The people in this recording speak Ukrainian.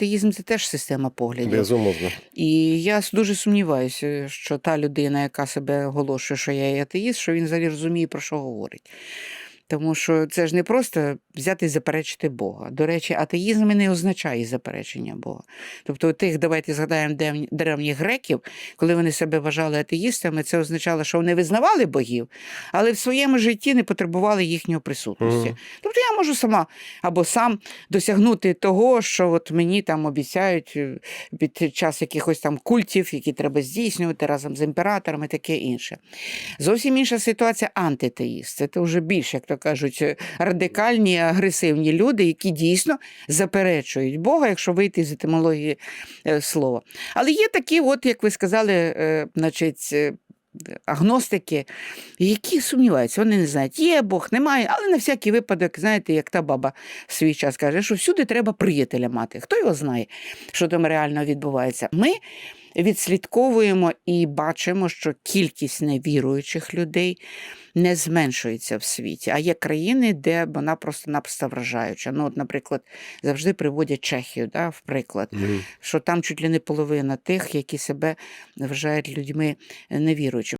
атеїзм це теж система поглядів. Безумовно. І я дуже сумніваюся, що та людина, яка себе оголошує, що я є атеїст, що він взагалі розуміє, про що говорить. Тому що це ж не просто взяти і заперечити Бога. До речі, атеїзм не означає заперечення Бога. Тобто, тих, давайте згадаємо древні- древніх греків, коли вони себе вважали атеїстами, це означало, що вони визнавали богів, але в своєму житті не потребували їхнього присутності. Мгм. Тобто я можу сама або сам досягнути того, що от мені там обіцяють е, під час якихось там культів, які треба здійснювати разом з імператорами, таке інше. Зовсім інша ситуація антитеїст. Це вже більш, як то кажуть, е, радикальні, агресивні люди, які дійсно заперечують Бога, якщо вийти з етимології е, слова. Але є такі, от, як ви сказали, е, значить. Агностики, які сумніваються, вони не знають, є Бог, немає, але на всякий випадок, знаєте, як та баба в свій час каже, що всюди треба приятеля мати. Хто його знає, що там реально відбувається? Ми відслідковуємо і бачимо, що кількість невіруючих людей не зменшується в світі. А є країни, де вона просто-напросто вражаюча. Ну, от, наприклад, завжди приводять Чехію да, в приклад, Мгм. що там чуть ли не половина тих, які себе вважають людьми невіруючими.